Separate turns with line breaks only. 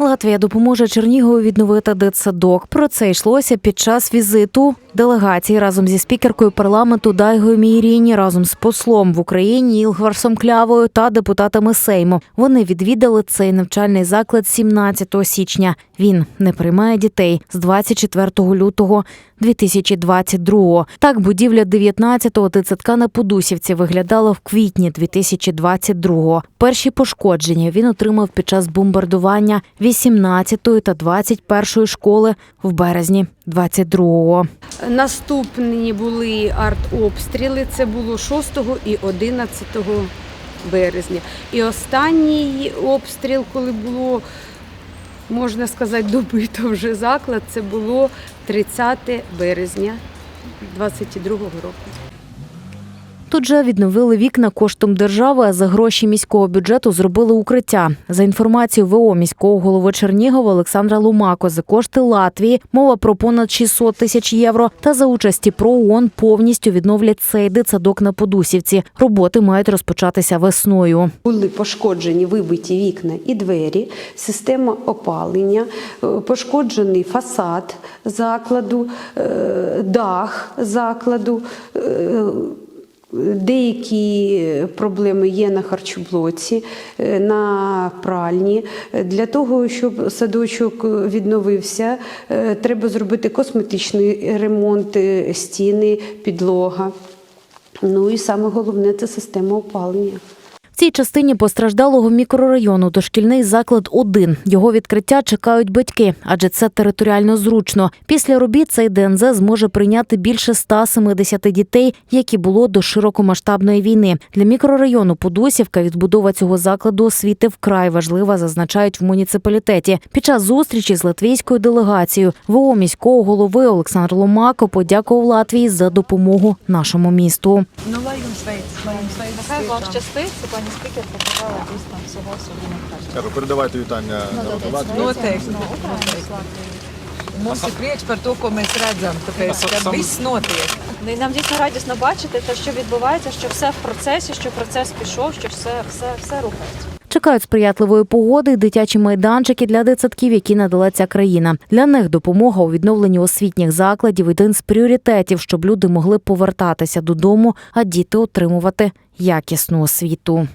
Латвія допоможе Чернігову відновити дитсадок. Про це йшлося під час візиту делегації разом зі спікеркою парламенту Дайгою Міріні, разом з послом в Україні Ілгварсом Клявою та депутатами Сейму. Вони відвідали цей навчальний заклад 17 січня. Він не приймає дітей з 24 лютого 2022-го. Так будівля 19-го дитсадка на Подусівці виглядала в квітні 2022-го. Перші пошкодження він отримав під час бомбардування 18-ї та 21-ї школи в березні 22-го.
Наступні були артобстріли. Це було 6 і 11 березня. І останній обстріл, коли було, можна сказати, добито вже заклад, це було 30 березня 22-го року.
Тут же відновили вікна коштом держави, а за гроші міського бюджету зробили укриття. За інформацією ВО міського голови Чернігова Олександра Лумако, за кошти Латвії мова про понад 600 тисяч євро. Та за участі ПРО ООН повністю відновлять цей дитсадок на Подусівці. Роботи мають розпочатися весною.
Були пошкоджені вибиті вікна і двері, система опалення, е, пошкоджений фасад закладу, е, дах закладу. Е, Деякі проблеми є на харчоблоці, е, на пральні. Е, Для того, щоб садочок відновився, е, треба зробити косметичний ремонт, е, стіни, підлога. Ну і саме головне це система опалення.
Цій частині постраждалого мікрорайону дошкільний заклад 1. Його відкриття чекають батьки, адже це територіально зручно. Після робіт цей ДНЗ зможе прийняти більше 170 дітей, як і було до широкомасштабної війни. Для мікрорайону Подусівка відбудова цього закладу освіти вкрай важлива, зазначають в муніципалітеті. Під час зустрічі з латвійською делегацією ВО міського голови Олександр Ломако подякував Латвії за допомогу нашому місту.
Ну, лай jums
пані спікер показала дійсно всього собі найкраще.
Кажу, передавайте вітання
ir prieks par to, ko mēs redzam, tāpēc, ka viss notiek.
Ну, і нам дійсно радісно бачити те, що відбувається, що все в процесі, що процес пішов, що все, все, все рухається.
Чекають сприятливої погоди дитячі майданчики для дитсадків, які надала ця країна. Для них допомога у відновленні освітніх закладів один з пріоритетів, щоб люди могли повертатися додому, а діти отримувати якісну освіту.